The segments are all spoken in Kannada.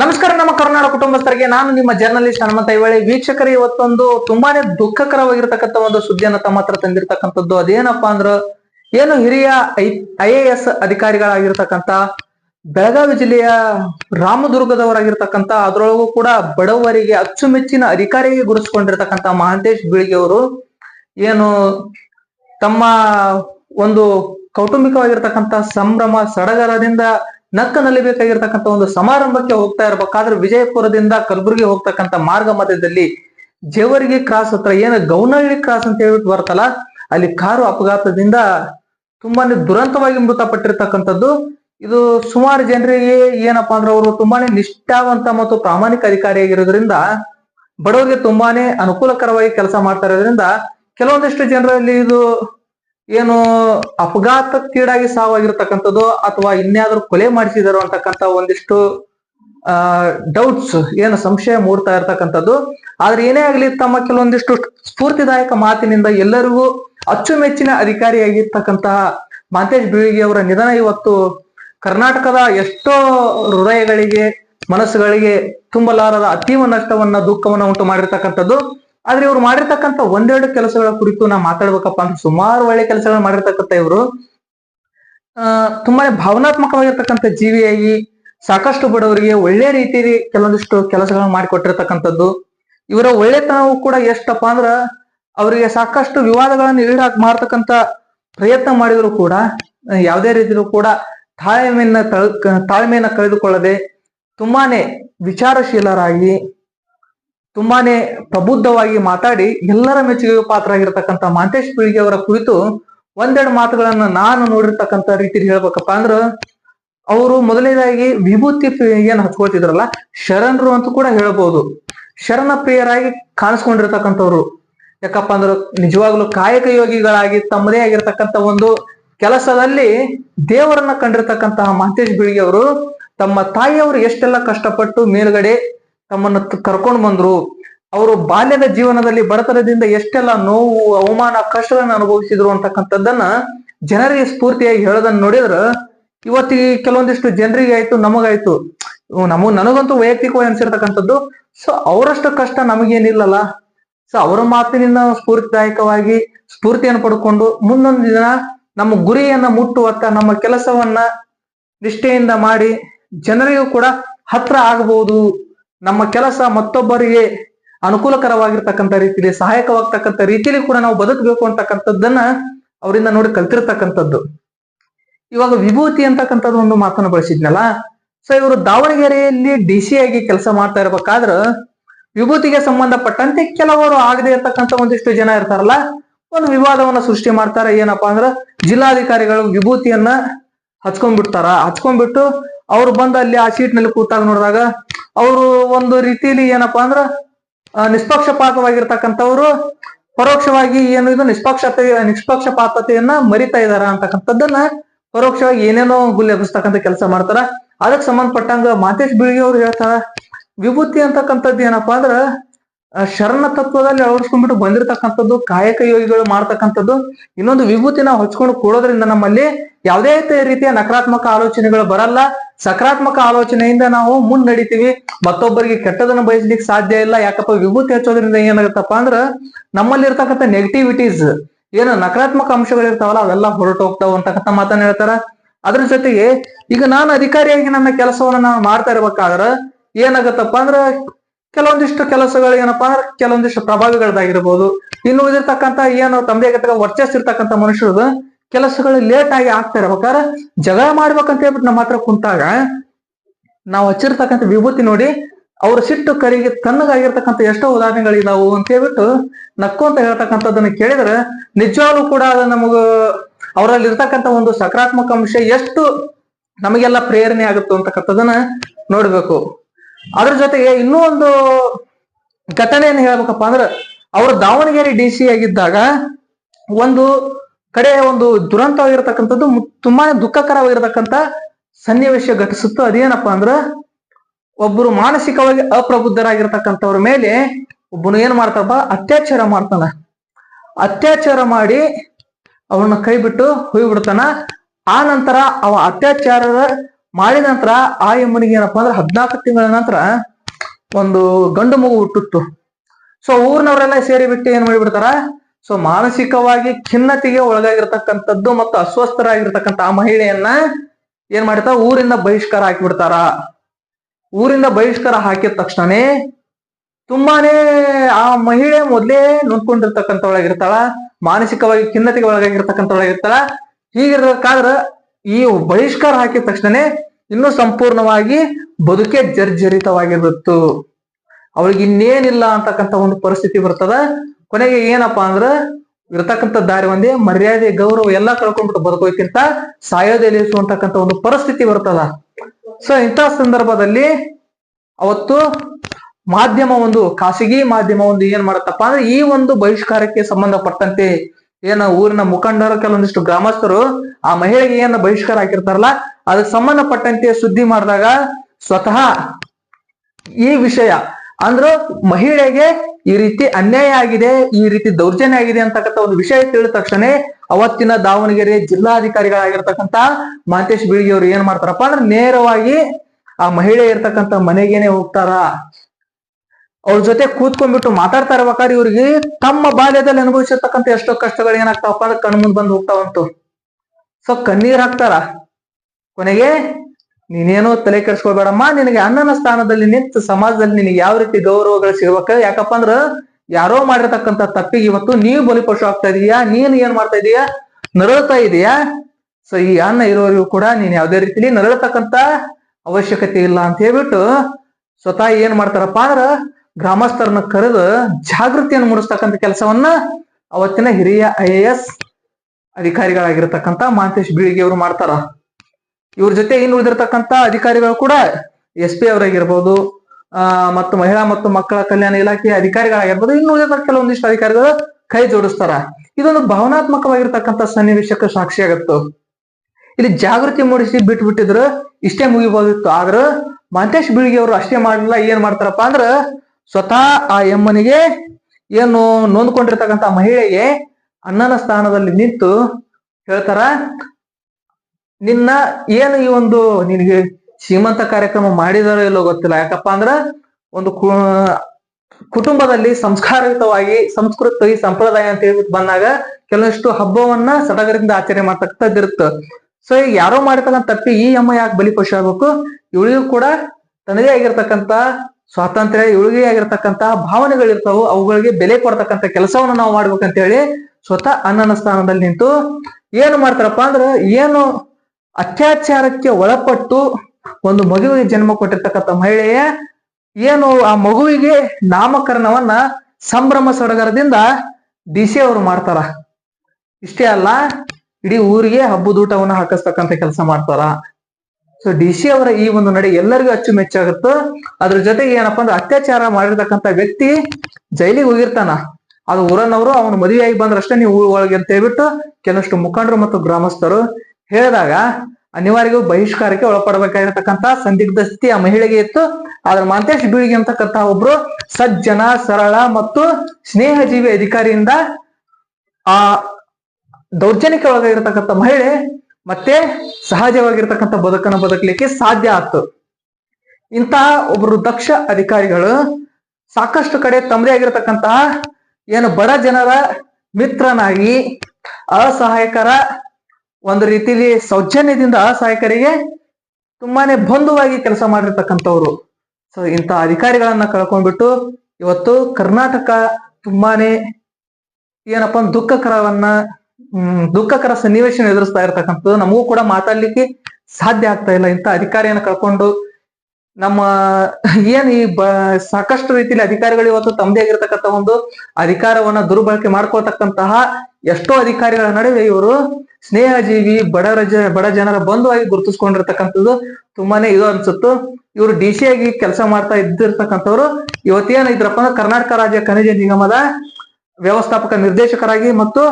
ನಮಸ್ಕಾರ, ನಮ್ಮ ಕರ್ನಾಟಕ ಕುಟುಂಬಸ್ಥರಿಗೆ. ನಾನು ನಿಮ್ಮ ಜರ್ನಲಿಸ್ಟ್ ಹನುಮಂತ ಇವಳಿ ವೀಕ್ಷಕರು, ಇವತ್ತೊಂದು ತುಂಬಾನೇ ದುಃಖಕರವಾಗಿರ್ತಕ್ಕಂಥ ಒಂದು ಸುದ್ದಿಯನ್ನು ತಮ್ಮ ಹತ್ರ ತಂದಿರತಕ್ಕಂಥದ್ದು. ಅದೇನಪ್ಪಾ ಅಂದ್ರ, ಏನು ಹಿರಿಯ ಐ ಎ ಎಸ್ ಅಧಿಕಾರಿಗಳಾಗಿರ್ತಕ್ಕಂಥ, ಬೆಳಗಾವಿ ಜಿಲ್ಲೆಯ ರಾಮದುರ್ಗದವರಾಗಿರ್ತಕ್ಕಂಥ, ಅದರೊಳಗೂ ಕೂಡ ಬಡವರಿಗೆ ಅಚ್ಚುಮೆಚ್ಚಿನ ಅಧಿಕಾರಿಗೆ ಗುರುಸ್ಕೊಂಡಿರ್ತಕ್ಕಂಥ ಮಹಾಂತೇಶ್ ಬೀಳಿಗೆ ಅವರು, ಏನು ತಮ್ಮ ಒಂದು ಕೌಟುಂಬಿಕವಾಗಿರ್ತಕ್ಕಂಥ ಸಂಭ್ರಮ, ಸಡಗರದಿಂದ ನಕ್ಕ ನಲಿಬೇಕಾಗಿರ್ತಕ್ಕಂಥ ಒಂದು ಸಮಾರಂಭಕ್ಕೆ ಹೋಗ್ತಾ ಇರ್ಬೇಕಾದ್ರೆ ವಿಜಯಪುರದಿಂದ ಕಲಬುರಗಿ ಹೋಗ್ತಕ್ಕಂಥ ಮಾರ್ಗ ಮಧ್ಯದಲ್ಲಿ ಜೇವರ್ಗಿ ಕ್ರಾಸ್ ಹತ್ರ ಏನು ಗೌನಹಳ್ಳಿ ಕ್ರಾಸ್ ಅಂತ ಹೇಳ್ಬಿಟ್ಟು ಬರ್ತಲ್ಲ ಅಲ್ಲಿ ಕಾರು ಅಪಘಾತದಿಂದ ತುಂಬಾನೇ ದುರಂತವಾಗಿ ಮೃತಪಟ್ಟಿರ್ತಕ್ಕಂಥದ್ದು. ಇದು ಸುಮಾರು ಜನರಿಗೆ ಏನಪ್ಪಾ ಅಂದ್ರೆ ಅವರು ತುಂಬಾನೇ ನಿಷ್ಠಾವಂತ ಮತ್ತು ಪ್ರಾಮಾಣಿಕ ಅಧಿಕಾರಿಯಾಗಿರೋದ್ರಿಂದ ಬಡವರಿಗೆ ತುಂಬಾನೇ ಅನುಕೂಲಕರವಾಗಿ ಕೆಲಸ ಮಾಡ್ತಾ ಇರೋದ್ರಿಂದ ಕೆಲವೊಂದಿಷ್ಟು ಜನರಲ್ಲಿ ಇದು ಏನು ಅಪಘಾತಕ್ಕೀಡಾಗಿ ಸಾವಾಗಿರ್ತಕ್ಕಂಥದ್ದು ಅಥವಾ ಇನ್ಯಾದ್ರೂ ಕೊಲೆ ಮಾಡಿಸಿದಾರೋ ಅಂತಕ್ಕಂಥ ಒಂದಿಷ್ಟು, ಆ ಡೌಟ್ಸ್ ಏನು ಸಂಶಯ ಮೂಡ್ತಾ ಇರ್ತಕ್ಕಂಥದ್ದು. ಆದ್ರೆ ಏನೇ ಆಗಲಿ ತಮ್ಮ ಕೆಲವೊಂದಿಷ್ಟು ಸ್ಫೂರ್ತಿದಾಯಕ ಮಾತಿನಿಂದ ಎಲ್ಲರಿಗೂ ಅಚ್ಚುಮೆಚ್ಚಿನ ಅಧಿಕಾರಿಯಾಗಿರ್ತಕ್ಕಂತಹ ಮಾಂತೇಶ್ ಬೀಳಿಗೆ ಅವರ ನಿಧನ ಇವತ್ತು ಕರ್ನಾಟಕದ ಎಷ್ಟೋ ಹೃದಯಗಳಿಗೆ, ಮನಸ್ಸುಗಳಿಗೆ ತುಂಬಲಾರದ ಅತೀವ ನಷ್ಟವನ್ನ, ದುಃಖವನ್ನ ಉಂಟು ಮಾಡಿರ್ತಕ್ಕಂಥದ್ದು. ಆದ್ರೆ ಇವ್ರು ಮಾಡಿರ್ತಕ್ಕಂಥ ಒಂದೆರಡು ಕೆಲಸಗಳ ಕುರಿತು ನಾ ಮಾತಾಡ್ಬೇಕಪ್ಪ ಅಂದ್ರೆ ಸುಮಾರು ಒಳ್ಳೆ ಕೆಲಸಗಳನ್ನ ಮಾಡಿರ್ತಕ್ಕಂಥ ಇವರು. ಅಹ್ ತುಂಬಾನೇ ಭಾವನಾತ್ಮಕವಾಗಿರ್ತಕ್ಕಂಥ ಜೀವಿಯಾಗಿ ಸಾಕಷ್ಟು ಬಡವರಿಗೆ ಒಳ್ಳೆ ರೀತಿಯಲ್ಲಿ ಕೆಲವೊಂದಿಷ್ಟು ಕೆಲಸಗಳನ್ನ ಮಾಡಿಕೊಟ್ಟಿರ್ತಕ್ಕಂಥದ್ದು. ಇವರ ಒಳ್ಳೆತನವು ಕೂಡ ಎಷ್ಟಪ್ಪ ಅಂದ್ರ ಅವರಿಗೆ ಸಾಕಷ್ಟು ವಿವಾದಗಳನ್ನು ಈಡಾಕ್ ಮಾಡ್ತಕ್ಕಂಥ ಪ್ರಯತ್ನ ಮಾಡಿದ್ರು ಕೂಡ, ಯಾವುದೇ ರೀತಿಯಲ್ಲೂ ಕೂಡ ತಾಳ್ಮೆಯನ್ನ ತಳ್, ತಾಳ್ಮೆಯನ್ನ ಕಳೆದುಕೊಳ್ಳದೆ ತುಂಬಾನೇ ವಿಚಾರಶೀಲರಾಗಿ ತುಂಬಾನೇ ಪ್ರಬುದ್ಧವಾಗಿ ಮಾತಾಡಿ ಎಲ್ಲರ ಮೆಚ್ಚುಗೆಗೆ ಪಾತ್ರ ಆಗಿರ್ತಕ್ಕಂಥ ಮಾಂತೇಶ್ ಪೀಳಿಗೆ ಅವರ ಕುರಿತು ಒಂದೆರಡು ಮಾತುಗಳನ್ನ ನಾನು ನೋಡಿರ್ತಕ್ಕಂಥ ರೀತಿಯಲ್ಲಿ ಹೇಳ್ಬೇಕಪ್ಪ ಅಂದ್ರ, ಅವರು ಮೊದಲನೇದಾಗಿ ವಿಭೂತಿ ಏನ್ ಹಚ್ಕೊಳ್ತಿದ್ರಲ್ಲ, ಶರಣರು ಅಂತ ಕೂಡ ಹೇಳ್ಬೋದು. ಶರಣ ಪ್ರಿಯರಾಗಿ ಕಾಣಿಸ್ಕೊಂಡಿರ್ತಕ್ಕಂಥವ್ರು. ಯಾಕಪ್ಪ ಅಂದ್ರೆ, ನಿಜವಾಗ್ಲೂ ಕಾಯಕ ಯೋಗಿಗಳಾಗಿ ತಮ್ಮದೇ ಆಗಿರ್ತಕ್ಕಂಥ ಒಂದು ಕೆಲಸದಲ್ಲಿ ದೇವರನ್ನ ಕಂಡಿರ್ತಕ್ಕಂತಹ ಮಹಂತೇಶ್ ಬೀಳಿಗೆ ಅವರು ತಮ್ಮ ತಾಯಿಯವರು ಎಷ್ಟೆಲ್ಲ ಕಷ್ಟಪಟ್ಟು ಮೇಲ್ಗಡೆ ತಮ್ಮನ್ನು ಕರ್ಕೊಂಡ್ ಬಂದ್ರು. ಅವರು ಬಾಲ್ಯದ ಜೀವನದಲ್ಲಿ ಬಡತನದಿಂದ ಎಷ್ಟೆಲ್ಲ ನೋವು, ಅವಮಾನ ಕಷ್ಟವನ್ನು ಅನುಭವಿಸಿದ್ರು ಅಂತಕ್ಕಂಥದ್ದನ್ನ ಜನರಿಗೆ ಸ್ಫೂರ್ತಿಯಾಗಿ ಹೇಳೋದನ್ನ ನೋಡಿದ್ರ ಇವತ್ತಿಗೆ ಕೆಲವೊಂದಿಷ್ಟು ಜನರಿಗೆ ಆಯ್ತು, ನಮಗಾಯ್ತು. ನಮಗ್, ನನಗಂತೂ ವೈಯಕ್ತಿಕವಾಗಿ ಅನ್ಸಿರ್ತಕ್ಕಂಥದ್ದು, ಸೊ ಅವರಷ್ಟು ಕಷ್ಟ ನಮಗೇನಿಲ್ಲಲ್ಲ. ಸೊ ಅವರ ಮಾತಿನಿಂದ ಸ್ಫೂರ್ತಿದಾಯಕವಾಗಿ ಸ್ಫೂರ್ತಿಯನ್ನು ಪಡ್ಕೊಂಡು ಮುಂದೊಂದು ದಿನ ನಮ್ಮ ಗುರಿಯನ್ನ ಮುಟ್ಟುವತ್ತ, ನಮ್ಮ ಕೆಲಸವನ್ನ ನಿಷ್ಠೆಯಿಂದ ಮಾಡಿ ಜನರಿಗೂ ಕೂಡ ಹತ್ರ ಆಗಬಹುದು ನಮ್ಮ ಕೆಲಸ ಮತ್ತೊಬ್ಬರಿಗೆ ಅನುಕೂಲಕರವಾಗಿರ್ತಕ್ಕಂಥ ರೀತಿಯಲ್ಲಿ ಸಹಾಯಕವಾಗ್ತಕ್ಕಂಥ ರೀತಿಯಲ್ಲಿ ಕೂಡ ನಾವು ಬದುಕಬೇಕು ಅಂತಕ್ಕಂಥದ್ದನ್ನ ಅವರಿಂದ ನೋಡಿ ಕಲ್ತಿರ್ತಕ್ಕಂಥದ್ದು. ಇವಾಗ ವಿಭೂತಿ ಅಂತಕ್ಕಂಥದ್ದು ಒಂದು ಮಾತನ್ನು ಬಳಸಿದ್ನಲ್ಲ ಸೊ ಇವರು ದಾವಣಗೆರೆಯಲ್ಲಿ ಡಿ ಸಿ ಆಗಿ ಕೆಲಸ ಮಾಡ್ತಾ ಇರ್ಬೇಕಾದ್ರ ವಿಭೂತಿಗೆ ಸಂಬಂಧಪಟ್ಟಂತೆ ಕೆಲವರು ಆಗದೆ ಇರ್ತಕ್ಕಂಥ ಒಂದಿಷ್ಟು ಜನ ಇರ್ತಾರಲ್ಲ, ಒಂದು ವಿವಾದವನ್ನ ಸೃಷ್ಟಿ ಮಾಡ್ತಾರೆ. ಏನಪ್ಪಾ ಅಂದ್ರ ಜಿಲ್ಲಾಧಿಕಾರಿಗಳು ವಿಭೂತಿಯನ್ನ ಹಚ್ಕೊಂಡ್ಬಿಡ್ತಾರ. ಹಚ್ಕೊಂಡ್ಬಿಟ್ಟು ಅವ್ರು ಬಂದು ಅಲ್ಲಿ ಆ ಸೀಟ್ನಲ್ಲಿ ಕೂತಾಗ ನೋಡಿದಾಗ ಅವರು ಒಂದು ರೀತಿಯಲ್ಲಿ ಏನಪ್ಪಾ ಅಂದ್ರ ನಿಷ್ಪಕ್ಷಪಾತವಾಗಿರ್ತಕ್ಕಂಥವ್ರು ಪರೋಕ್ಷವಾಗಿ ಏನು ಇದು ನಿಷ್ಪಕ್ಷತೆ, ನಿಷ್ಪಕ್ಷಪಾತತೆಯನ್ನ ಮರಿತಾ ಇದಾರ ಅಂತಕ್ಕಂಥದ್ದನ್ನ ಪರೋಕ್ಷವಾಗಿ ಏನೇನೋ ಗುಲ್ಲಿ ಎಬ್ಬಿಸ್ತಕ್ಕಂಥ ಕೆಲಸ ಮಾಡ್ತಾರ. ಅದಕ್ಕೆ ಸಂಬಂಧಪಟ್ಟಂಗ ಮಾತೇಶ್ ಬಿಳಿಗೆ ಅವ್ರು ಹೇಳ್ತಾರ, ವಿಭೂತಿ ಅಂತಕ್ಕಂಥದ್ದು ಏನಪ್ಪಾ ಅಂದ್ರ ಶರಣ ತತ್ವದಲ್ಲಿ ಅಳವಡಿಸ್ಕೊಂಡ್ಬಿಟ್ಟು ಬಂದಿರತಕ್ಕಂಥದ್ದು, ಕಾಯಕ ಯೋಗಿಗಳು ಮಾಡ್ತಕ್ಕಂಥದ್ದು, ಇನ್ನೊಂದು ವಿಭೂತಿನ ಹೊಚ್ಕೊಂಡು ಕೂಡೋದ್ರಿಂದ ನಮ್ಮಲ್ಲಿ ಯಾವುದೇ ರೀತಿಯ ನಕಾರಾತ್ಮಕ ಆಲೋಚನೆಗಳು ಬರಲ್ಲ. ಸಕಾರಾತ್ಮಕ ಆಲೋಚನೆಯಿಂದ ನಾವು ಮುನ್ನಡಿತೀವಿ ಮತ್ತೊಬ್ಬರಿಗೆ ಕೆಟ್ಟದನ್ನು ಬಯಸ್ಲಿಕ್ಕೆ ಸಾಧ್ಯ ಇಲ್ಲ. ಯಾಕಪ್ಪ, ವಿಭೂತಿ ಹಚ್ಚೋದ್ರಿಂದ ಏನಾಗುತ್ತಪ್ಪ ಅಂದ್ರ ನಮ್ಮಲ್ಲಿ ಇರ್ತಕ್ಕಂಥ ನೆಗೆಟಿವಿಟೀಸ್ ಏನು ನಕಾರಾತ್ಮಕ ಅಂಶಗಳು ಇರ್ತಾವಲ್ಲ, ಅವೆಲ್ಲ ಹೊರಟು ಅಂತಕ್ಕಂಥ ಮಾತನ್ನ ಹೇಳ್ತಾರ. ಅದ್ರ ಜೊತೆಗೆ ಈಗ ನಾನು ಅಧಿಕಾರಿಯಾಗಿ ನನ್ನ ಕೆಲಸವನ್ನ ನಾನು ಮಾಡ್ತಾ ಇರ್ಬೇಕಾದ್ರ ಏನಾಗತ್ತಪ್ಪ ಅಂದ್ರ ಕೆಲವೊಂದಿಷ್ಟು ಕೆಲಸಗಳು ಏನಪ್ಪಾ ಅಂದ್ರೆ ಕೆಲವೊಂದಿಷ್ಟು ಪ್ರಭಾವಿಗಳದಾಗಿರ್ಬೋದು ಇನ್ನು ಉಳಿದಿರ್ತಕ್ಕಂಥ ಏನು ತಮ್ಮದೇ ವರ್ಚಸ್ ಇರ್ತಕ್ಕಂಥ ಮನುಷ್ಯರದು ಕೆಲಸಗಳು ಲೇಟ್ ಆಗಿ ಆಗ್ತಾ ಇರ್ಬೇಕಾದ್ರೆ ಜಗಳ ಮಾಡ್ಬೇಕಂತ ಹೇಳ್ಬಿಟ್ಟು ನಮ್ಮ ಹತ್ರ ಕುಂತಾಗ ನಾವು ಹಚ್ಚಿರ್ತಕ್ಕಂಥ ವಿಭೂತಿ ನೋಡಿ ಅವ್ರ ಸಿಟ್ಟು ಕರಿಗೆ ತನ್ನಗಾಗಿರ್ತಕ್ಕಂಥ ಎಷ್ಟೋ ಉದಾಹರಣೆಗಳಿದಾವು ಅಂತ ಹೇಳ್ಬಿಟ್ಟು ನಕ್ಕೊಂತ ಹೇಳ್ತಕ್ಕಂಥದ್ದನ್ನ ಕೇಳಿದ್ರೆ ನಿಜವಾಗ್ಲೂ ಕೂಡ ಅದು ನಮಗ ಅವರಲ್ಲಿ ಇರ್ತಕ್ಕಂಥ ಒಂದು ಸಕಾರಾತ್ಮಕ ಅಂಶ ಎಷ್ಟು ನಮಗೆಲ್ಲ ಪ್ರೇರಣೆ ಆಗುತ್ತೋ ಅಂತಕ್ಕಂಥದನ್ನ ನೋಡ್ಬೇಕು. ಅದ್ರ ಜೊತೆಗೆ ಇನ್ನೂ ಒಂದು ಘಟನೆಯನ್ನು ಹೇಳ್ಬೇಕಪ್ಪ ಅಂದ್ರೆ ಅವರು ದಾವಣಗೆರೆ ಡಿ ಸಿ ಆಗಿದ್ದಾಗ ಒಂದು ಕಡೆ ಒಂದು ದುರಂತವಾಗಿರತಕ್ಕಂಥದ್ದು ತುಂಬಾನೇ ದುಃಖಕರವಾಗಿರ್ತಕ್ಕಂಥ ಸನ್ನಿವೇಶ ಘಟಿಸುತ್ತೋ ಅದೇನಪ್ಪಾ ಅಂದ್ರ ಒಬ್ಬರು ಮಾನಸಿಕವಾಗಿ ಅಪ್ರಬುದ್ಧರಾಗಿರ್ತಕ್ಕಂಥವ್ರ ಮೇಲೆ ಒಬ್ಬನು ಏನ್ ಮಾಡ್ತಪ್ಪ ಅತ್ಯಾಚಾರ ಮಾಡ್ತಾನ. ಅತ್ಯಾಚಾರ ಮಾಡಿ ಅವನ್ನ ಕೈ ಬಿಟ್ಟು ಹೋಗ್ಬಿಡ್ತಾನ. ಆ ನಂತರ ಅವ ಅತ್ಯಾಚಾರ ಮಾಡಿದ ನಂತರ ಆ ಎಮ್ಮನಿಗೆ ಏನಪ್ಪಾ ಅಂದ್ರೆ ಹದ್ನಾಲ್ಕು ತಿಂಗಳ ನಂತರ ಒಂದು ಗಂಡು ಮಗು ಹುಟ್ಟುತ್ತು. ಸೊ ಊರಿನವರೆಲ್ಲ ಸೇರಿ ಬಿಟ್ಟು ಏನ್ ಮಾಡಿಬಿಡ್ತಾರ? ಸೊ ಮಾನಸಿಕವಾಗಿ ಖಿನ್ನತೆಗೆ ಒಳಗಾಗಿರ್ತಕ್ಕಂಥದ್ದು ಮತ್ತು ಅಸ್ವಸ್ಥರಾಗಿರ್ತಕ್ಕಂಥ ಆ ಮಹಿಳೆಯನ್ನ ಏನ್ ಮಾಡ್ತಾರ ಊರಿಂದ ಬಹಿಷ್ಕಾರ ಹಾಕಿಬಿಡ್ತಾರ. ಊರಿಂದ ಬಹಿಷ್ಕಾರ ಹಾಕಿದ ತಕ್ಷಣನೇ ತುಂಬಾನೇ ಆ ಮಹಿಳೆ ಮೊದ್ಲೇ ನೋಡ್ಕೊಂಡಿರ್ತಕ್ಕಂಥವಳಾಗಿರ್ತಾಳ ಮಾನಸಿಕವಾಗಿ ಖಿನ್ನತೆಗೆ ಒಳಗಾಗಿರ್ತಕ್ಕಂಥವಳಾಗಿರ್ತಾಳ. ಹೀಗಿರ್ಬೇಕಾದ್ರ ಈ ಬಹಿಷ್ಕಾರ ಹಾಕಿದ ತಕ್ಷಣನೇ ಇನ್ನೂ ಸಂಪೂರ್ಣವಾಗಿ ಬದುಕೆ ಜರ್ಜರಿತವಾಗಿರುತ್ತು. ಅವಳಿಗೆ ಇನ್ನೇನಿಲ್ಲ ಅಂತಕ್ಕಂಥ ಒಂದು ಪರಿಸ್ಥಿತಿ ಬರ್ತದ. ಕೊನೆಗೆ ಏನಪ್ಪಾ ಅಂದ್ರ ಇರತಕ್ಕಂಥ ದಾರಿ ಒಂದೇ, ಮರ್ಯಾದೆ, ಗೌರವ ಎಲ್ಲಾ ಕಳ್ಕೊಂಡ್ಬಿಟ್ಟು ಬದುಕೋಕ್ಕಿಂತ ಸಾಯೋದೇ ಲೇಸು ಅಂತಕ್ಕಂಥ ಒಂದು ಪರಿಸ್ಥಿತಿ ಬರ್ತದ. ಸೊ ಇಂಥ ಸಂದರ್ಭದಲ್ಲಿ ಅವತ್ತು ಮಾಧ್ಯಮ ಒಂದು, ಖಾಸಗಿ ಮಾಧ್ಯಮ ಒಂದು ಏನ್ ಮಾಡತ್ತಪ್ಪ ಅಂದ್ರೆ ಈ ಒಂದು ಬಹಿಷ್ಕಾರಕ್ಕೆ ಸಂಬಂಧಪಟ್ಟಂತೆ ಏನ ಊರಿನ ಮುಖಂಡರು, ಕೆಲವೊಂದಿಷ್ಟು ಗ್ರಾಮಸ್ಥರು ಆ ಮಹಿಳೆಗೆ ಏನ ಬಹಿಷ್ಕಾರ ಹಾಕಿರ್ತಾರಲ್ಲ, ಅದಕ್ಕೆ ಸಂಬಂಧಪಟ್ಟಂತೆ ಸುದ್ದಿ ಮಾಡಿದಾಗ ಸ್ವತಃ ಈ ವಿಷಯ ಅಂದ್ರ ಮಹಿಳೆಗೆ ಈ ರೀತಿ ಅನ್ಯಾಯ ಆಗಿದೆ, ಈ ರೀತಿ ದೌರ್ಜನ್ಯ ಆಗಿದೆ ಅಂತಕ್ಕಂಥ ಒಂದು ವಿಷಯ ತಿಳಿದ ತಕ್ಷಣ ಅವತ್ತಿನ ದಾವಣಗೆರೆ ಜಿಲ್ಲಾಧಿಕಾರಿಗಳಾಗಿರ್ತಕ್ಕಂಥ ಮಹಂತೇಶ್ ಬೀಳ್ಗಿ ಅವರು ಏನ್ ಮಾಡ್ತಾರಪ್ಪ ಅಂದ್ರೆ ನೇರವಾಗಿ ಆ ಮಹಿಳೆ ಇರ್ತಕ್ಕಂಥ ಮನೆಗೇನೆ ಹೋಗ್ತಾರ. ಅವ್ರ ಜೊತೆ ಕೂತ್ಕೊಂಡ್ಬಿಟ್ಟು ಮಾತಾಡ್ತಾ ಇರ್ಬೇಕಾದ್ರೆ ಇವ್ರಿಗೆ ತಮ್ಮ ಬಾಲ್ಯದಲ್ಲಿ ಅನುಭವಿಸಿರ್ತಕ್ಕಂಥ ಎಷ್ಟೋ ಕಷ್ಟಗಳು ಏನಾಗ್ತಾವಪ್ಪ ಅಂದ್ರೆ ಕಣ್ಮುಂದ್ ಬಂದು ಹೋಗ್ತಾವಂತು. ಸೊ ಕಣ್ಣೀರ್ ಹಾಕ್ತಾರ. ಕೊನೆಗೆ ನೀನೇನೋ ತಲೆ ಕೆಡಿಸ್ಕೊಳ್ಬೇಡಮ್ಮ ನಿನಗೆ ಅಣ್ಣನ ಸ್ಥಾನದಲ್ಲಿ ನಿಂತು ಸಮಾಜದಲ್ಲಿ ನಿನಗೆ ಯಾವ ರೀತಿ ಗೌರವಗಳು ಸಿಗ್ಬೇಕು? ಯಾಕಪ್ಪ ಅಂದ್ರ ಯಾರೋ ಮಾಡಿರ್ತಕ್ಕಂಥ ತಪ್ಪಿಗೆ ಇವತ್ತು ನೀವು ಬಲಿಪಶು ಆಗ್ತಾ ಇದೀಯಾ? ನೀನ್ ಏನ್ ಮಾಡ್ತಾ ಇದೀಯಾ? ನರಳತಾ ಇದೀಯಾ? ಸೊ ಈ ಅನ್ನ ಇರೋರಿಗೂ ಕೂಡ ನೀನ್ ಯಾವ್ದೇ ರೀತಿಲಿ ನರಳತಕ್ಕಂತ ಅವಶ್ಯಕತೆ ಇಲ್ಲ ಅಂತ ಹೇಳ್ಬಿಟ್ಟು ಸ್ವತಃ ಏನ್ ಮಾಡ್ತಾರಪ್ಪ ಅಂದ್ರ ಗ್ರಾಮಸ್ಥರನ್ನ ಕರೆದು ಜಾಗೃತಿಯನ್ನು ಮೂಡಿಸ್ತಕ್ಕಂಥ ಕೆಲಸವನ್ನ ಅವತ್ತಿನ ಹಿರಿಯ ಐ ಎ ಎಸ್ ಅಧಿಕಾರಿಗಳಾಗಿರ್ತಕ್ಕಂಥ ಮಾಂತೇಶ್ ಬೀಳಿಗೆ ಅವರು ಮಾಡ್ತಾರ. ಇವ್ರ ಜೊತೆ ಇನ್ನು ಉಳಿದಿರ್ತಕ್ಕಂತ ಅಧಿಕಾರಿಗಳು ಕೂಡ ಎಸ್ ಪಿ ಅವರಾಗಿರ್ಬೋದು, ಆ, ಮತ್ತು ಮಹಿಳಾ ಮತ್ತು ಮಕ್ಕಳ ಕಲ್ಯಾಣ ಇಲಾಖೆ ಅಧಿಕಾರಿಗಳಾಗಿರ್ಬೋದು, ಇನ್ನು ಉಳಿದ ಕೆಲವೊಂದಿಷ್ಟು ಅಧಿಕಾರಿಗಳು ಕೈ ಜೋಡಿಸ್ತಾರ. ಇದೊಂದು ಭಾವನಾತ್ಮಕವಾಗಿರ್ತಕ್ಕಂಥ ಸನ್ನಿವೇಶಕ್ಕೆ ಸಾಕ್ಷಿ ಆಗತ್ತು. ಇಲ್ಲಿ ಜಾಗೃತಿ ಮೂಡಿಸಿ ಬಿಟ್ಟು ಬಿಟ್ಟಿದ್ರು ಇಷ್ಟೇ ಮುಗಿಬೋದಿತ್ತು. ಆದ್ರ ಮಹಂತೇಶ್ ಬೀಳಿಗೆ ಅವರು ಅಷ್ಟೇ ಮಾಡಲಿಲ್ಲ, ಏನ್ ಮಾಡ್ತಾರಪ್ಪ ಅಂದ್ರ ಸ್ವತಃ ಆ ಎಮ್ಮನಿಗೆ ಏನು ನೋಂದ್ಕೊಂಡಿರ್ತಕ್ಕಂಥ ಮಹಿಳೆಗೆ ಅಣ್ಣನ ಸ್ಥಾನದಲ್ಲಿ ನಿಂತು ಹೇಳ್ತಾರ ನಿನ್ನ ಏನು ಈ ಒಂದು ನಿನಗೆ ಶ್ರೀಮಂತ ಕಾರ್ಯಕ್ರಮ ಮಾಡಿದಾರೋ ಇಲ್ಲೋ ಗೊತ್ತಿಲ್ಲ. ಯಾಕಪ್ಪ ಅಂದ್ರ ಒಂದು ಕುಟುಂಬದಲ್ಲಿ ಸಂಸ್ಕಾರಯುತವಾಗಿ ಈ ಸಂಪ್ರದಾಯ ಅಂತ ಹೇಳ್ಬಿಟ್ಟು ಬಂದಾಗ ಕೆಲವಷ್ಟು ಹಬ್ಬವನ್ನ ಸಡಗರದಿಂದ ಆಚರಣೆ ಮಾಡ್ತಕ್ಕಂಥದ್ದು ಇರುತ್ತೆ ಸೊ ಈಗ ಯಾರೋ ಮಾಡಿರ್ತಕ್ಕಂಥ ತಪ್ಪಿ ಈ ಅಮ್ಮ ಯಾಕೆ ಖುಷಿ ಆಗ್ಬೇಕು? ಇವಳಿಗೂ ಕೂಡ ತನ್ನದೇ ಆಗಿರ್ತಕ್ಕಂಥ ಸ್ವಾತಂತ್ರ್ಯ, ಇವಳಿಗೆ ಆಗಿರ್ತಕ್ಕಂತಹ ಭಾವನೆಗಳಿರ್ತಾವು ಅವುಗಳಿಗೆ ಬೆಲೆ ಕೊಡ್ತಕ್ಕಂಥ ಕೆಲಸವನ್ನು ನಾವು ಮಾಡ್ಬೇಕಂತ ಹೇಳಿ ಸ್ವತಃ ಅನ್ನನ ಸ್ಥಾನದಲ್ಲಿ ನಿಂತು ಏನು ಮಾಡ್ತಾರಪ್ಪ ಅಂದ್ರೆ ಏನು ಅತ್ಯಾಚಾರಕ್ಕೆ ಒಳಪಟ್ಟು ಒಂದು ಮಗುವಿಗೆ ಜನ್ಮ ಕೊಟ್ಟಿರ್ತಕ್ಕಂಥ ಮಹಿಳೆಯ, ಏನು ಆ ಮಗುವಿಗೆ ನಾಮಕರಣವನ್ನ ಸಂಭ್ರಮ ಸಡಗರದಿಂದ ಡಿ ಸಿ ಅವರು ಮಾಡ್ತಾರ. ಇಷ್ಟೇ ಅಲ್ಲ, ಇಡೀ ಊರಿಗೆ ಹಬ್ಬದೂಟವನ್ನು ಹಾಕಿಸ್ತಕ್ಕಂಥ ಕೆಲಸ ಮಾಡ್ತಾರ. ಸೊ ಡಿ ಸಿ ಅವರ ಈ ಒಂದು ನಡೆ ಎಲ್ಲರಿಗೂ ಅಚ್ಚುಮೆಚ್ಚಾಗುತ್ತೋ. ಅದ್ರ ಜೊತೆಗೆ ಏನಪ್ಪಾ ಅಂದ್ರೆ ಅತ್ಯಾಚಾರ ಮಾಡಿರ್ತಕ್ಕಂಥ ವ್ಯಕ್ತಿ ಜೈಲಿಗೆ ಹೋಗಿರ್ತಾನ. ಅದು ಊರನ್ನವರು, ಅವನು ಮದುವೆಯಾಗಿ ಬಂದ್ರಷ್ಟೇ ನೀವು ಊರ್ ಒಳಗೆ ಅಂತ ಹೇಳ್ಬಿಟ್ಟು ಕೆಲವಷ್ಟು ಮುಖಂಡರು ಮತ್ತು ಗ್ರಾಮಸ್ಥರು ಹೇಳಿದಾಗ ಅನಿವಾರ್ಯವು ಬಹಿಷ್ಕಾರಕ್ಕೆ ಒಳಪಡಬೇಕಾಗಿರತಕ್ಕಂತ ಸಂದಿಗ್ಧ ಸ್ಥಿತಿ ಆ ಮಹಿಳೆಗೆ ಇತ್ತು. ಆದ್ರೆ ಮಾಂತೇಶ್ ಬೀಳಿಗೆ ಅಂತಕ್ಕಂತಹ ಒಬ್ರು ಸಜ್ಜನ, ಸರಳ ಮತ್ತು ಸ್ನೇಹಜೀವಿ ಅಧಿಕಾರಿಯಿಂದ ಆ ದೌರ್ಜನ್ಯಕ್ಕೆ ಒಳಗಾಗಿರ್ತಕ್ಕಂಥ ಮಹಿಳೆ ಮತ್ತೆ ಸಹಜವಾಗಿರ್ತಕ್ಕಂಥ ಬದುಕನ್ನು ಬದುಕಲಿಕ್ಕೆ ಸಾಧ್ಯ ಆಯ್ತು ಇಂತಹ ಒಬ್ರು ದಕ್ಷ ಅಧಿಕಾರಿಗಳು ಸಾಕಷ್ಟು ಕಡೆ ತಮ್ಮದೇ ಆಗಿರತಕ್ಕಂತಹ ಏನು ಬಡ ಜನರ ಮಿತ್ರನಾಗಿ, ಅಸಹಾಯಕರ ಒಂದು ರೀತಿಲಿ ಸೌಜನ್ಯದಿಂದ ಸಹಾಯಕರಿಗೆ ತುಂಬಾನೇ ಬಂಧುವಾಗಿ ಕೆಲಸ ಮಾಡಿರ್ತಕ್ಕಂಥವ್ರು. ಸೊ ಇಂಥ ಅಧಿಕಾರಿಗಳನ್ನ ಕಳ್ಕೊಂಡ್ಬಿಟ್ಟು ಇವತ್ತು ಕರ್ನಾಟಕ ತುಂಬಾನೇ ಏನಪ್ಪ ದುಃಖಕರವನ್ನ, ಹ್ಮ್, ದುಃಖಕರ ಸನ್ನಿವೇಶ ಎದುರಿಸ್ತಾ ಇರ್ತಕ್ಕಂಥದ್ದು. ನಮಗೂ ಕೂಡ ಮಾತಾಡ್ಲಿಕ್ಕೆ ಸಾಧ್ಯ ಆಗ್ತಾ ಇಲ್ಲ. ಇಂಥ ಅಧಿಕಾರಿಯನ್ನು ಕಳ್ಕೊಂಡು ನಮ್ಮ ಏನ್ ಈ ಬ, ಸಾಕಷ್ಟು ರೀತಿಯಲ್ಲಿ ಅಧಿಕಾರಿಗಳು ಇವತ್ತು ತಮ್ಮದೇ ಆಗಿರ್ತಕ್ಕಂಥ ಒಂದು ಅಧಿಕಾರವನ್ನ ದುರ್ಬಳಕೆ ಮಾಡ್ಕೊಳ್ತಕ್ಕಂತಹ ಎಷ್ಟೋ ಅಧಿಕಾರಿಗಳ ನಡುವೆ ಇವರು ಸ್ನೇಹಜೀವಿ, ಬಡ ರಜ, ಬಡ ಜನರ ಬಂಧುವಾಗಿ ಗುರುತಿಸ್ಕೊಂಡಿರ್ತಕ್ಕಂಥದ್ದು ತುಂಬಾನೇ ಇದು ಅನ್ಸುತ್ತು. ಇವರು ಡಿ ಸಿ ಆಗಿ ಕೆಲಸ ಮಾಡ್ತಾ ಇದ್ದಿರ್ತಕ್ಕಂಥವ್ರು ಇವತ್ತೇನ ಇದ್ರಪ್ಪ ಅಂದ್ರೆ ಕರ್ನಾಟಕ ರಾಜ್ಯ ಖನಿಜ ನಿಗಮದ ವ್ಯವಸ್ಥಾಪಕ ನಿರ್ದೇಶಕರಾಗಿ ಮತ್ತು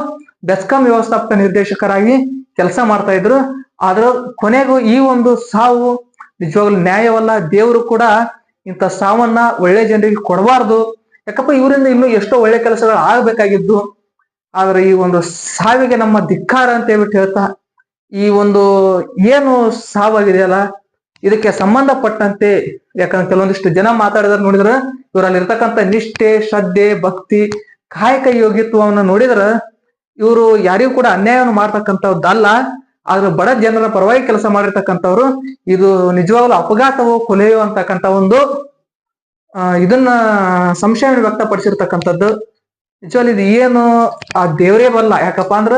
ಬೆಸ್ಕಾಂ ವ್ಯವಸ್ಥಾಪಕ ನಿರ್ದೇಶಕರಾಗಿ ಕೆಲಸ ಮಾಡ್ತಾ ಇದ್ರು. ಆದ್ರ ಕೊನೆಗೂ ಈ ಒಂದು ಸಾವು ನಿಜವಾಗ್ಲೂ ನ್ಯಾಯವಲ್ಲ, ದೇವರು ಕೂಡ ಇಂಥ ಸಾವನ್ನ ಒಳ್ಳೆ ಜನರಿಗೆ ಕೊಡಬಾರ್ದು. ಯಾಕಪ್ಪ, ಇವರಿಂದ ಇನ್ನು ಎಷ್ಟೋ ಒಳ್ಳೆ ಕೆಲಸಗಳು ಆಗ್ಬೇಕಾಗಿದ್ದು. ಆದ್ರೆ ಈ ಒಂದು ಸಾವಿಗೆ ನಮ್ಮ ಧಿಕ್ಕಾರ ಅಂತ ಹೇಳ್ಬಿಟ್ಟು ಹೇಳ್ತಾ, ಈ ಒಂದು ಏನು ಸಾವಾಗಿದೆಯಲ್ಲ, ಇದಕ್ಕೆ ಸಂಬಂಧಪಟ್ಟಂತೆ, ಯಾಕಂದ್ರೆ ಕೆಲವೊಂದಿಷ್ಟು ಜನ ಮಾತಾಡಿದ್ರೆ ನೋಡಿದ್ರ ಇವರಲ್ಲಿ ಇರ್ತಕ್ಕಂಥ ನಿಷ್ಠೆ, ಶ್ರದ್ಧೆ, ಭಕ್ತಿ, ಕಾಯಕ ಯೋಗ್ಯತ್ವವನ್ನು ನೋಡಿದ್ರ, ಇವರು ಯಾರಿಗೂ ಕೂಡ ಅನ್ಯಾಯವನ್ನು ಮಾಡ್ತಕ್ಕಂಥದ್ದಲ್ಲ ಆದ್ರೆ ಬಡ ಜನರ ಪರವಾಗಿ ಕೆಲಸ ಮಾಡಿರ್ತಕ್ಕಂಥವ್ರು, ಇದು ನಿಜವಾಗ್ಲೂ ಅಪಘಾತವೋ ಕೊಲೆಯೋ ಅಂತಕ್ಕಂಥ ಒಂದು ಇದನ್ನ ಸಂಶಯ ವ್ಯಕ್ತಪಡಿಸಿರ್ತಕ್ಕಂಥದ್ದು. ನಿಜವಾಗ್ಲೂ ಇದು ಏನು ಆ ದೇವರೇ ಬಲ್ಲ ಯಾಕಪ್ಪ ಅಂದ್ರ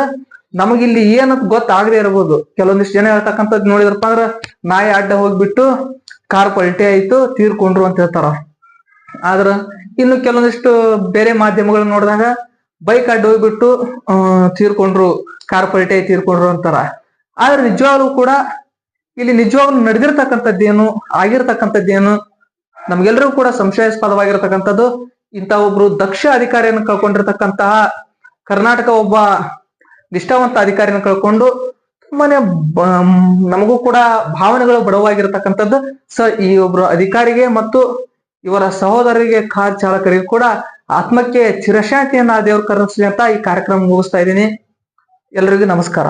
ನಮಗಿಲ್ಲಿ ಏನು ಗೊತ್ತಾಗದೆ ಇರಬಹುದು. ಕೆಲವೊಂದಿಷ್ಟು ಜನ ಹೇಳ್ತಕ್ಕಂಥದ್ದು ನೋಡಿದ್ರಪ್ಪ ಅಂದ್ರ ನಾಯಿ ಅಡ್ಡ ಹೋಗ್ಬಿಟ್ಟು ಕಾರ್ ಪಲ್ಟಿ ಆಯ್ತು, ತೀರ್ಕೊಂಡ್ರು ಅಂತ ಹೇಳ್ತಾರ. ಆದ್ರ ಇನ್ನು ಕೆಲವೊಂದಿಷ್ಟು ಬೇರೆ ಮಾಧ್ಯಮಗಳನ್ನ ನೋಡಿದಾಗ ಬೈಕ್ ಅಡ್ಡ ಹೋಗ್ಬಿಟ್ಟು ತೀರ್ಕೊಂಡ್ರು, ಕಾರ್ ಪಲ್ಟಿ ಆಯ್ತು ತೀರ್ಕೊಂಡ್ರು ಅಂತಾರ. ಆದ್ರೆ ನಿಜವಾಗ್ಲೂ ಕೂಡ ಇಲ್ಲಿ ನಿಜವಾಗ್ಲೂ ನಡೆದಿರ್ತಕ್ಕಂಥದ್ದೇನು, ಆಗಿರ್ತಕ್ಕಂಥದ್ದೇನು ನಮ್ಗೆಲ್ರಿಗೂ ಕೂಡ ಸಂಶಯಾಸ್ಪದವಾಗಿರ್ತಕ್ಕಂಥದ್ದು ಇಂಥ ಒಬ್ರು ದಕ್ಷ ಅಧಿಕಾರಿಯನ್ನು ಕಳ್ಕೊಂಡಿರ್ತಕ್ಕಂತಹ ಕರ್ನಾಟಕ ಒಬ್ಬ ನಿಷ್ಠಾವಂತ ಅಧಿಕಾರಿಯನ್ನು ಕಳ್ಕೊಂಡು ತುಂಬಾನೇ ನಮಗೂ ಕೂಡ ಭಾವನೆಗಳು ಬಡವಾಗಿರ್ತಕ್ಕಂಥದ್ದು. ಸ ಈ ಒಬ್ರು ಅಧಿಕಾರಿಗೆ ಮತ್ತು ಇವರ ಸಹೋದರರಿಗೆ, ಕಾರ್ ಚಾಲಕರಿಗೆ ಕೂಡ ಆತ್ಮಕ್ಕೆ ಚಿರಶಾಂತಿಯನ್ನ ದೇವ್ರ ಕರುಣಿಸ್ಲಿ ಅಂತ ಈ ಕಾರ್ಯಕ್ರಮ ಮುಗಿಸ್ತಾ ಇದ್ದೀನಿ. ಎಲ್ರಿಗೂ ನಮಸ್ಕಾರ.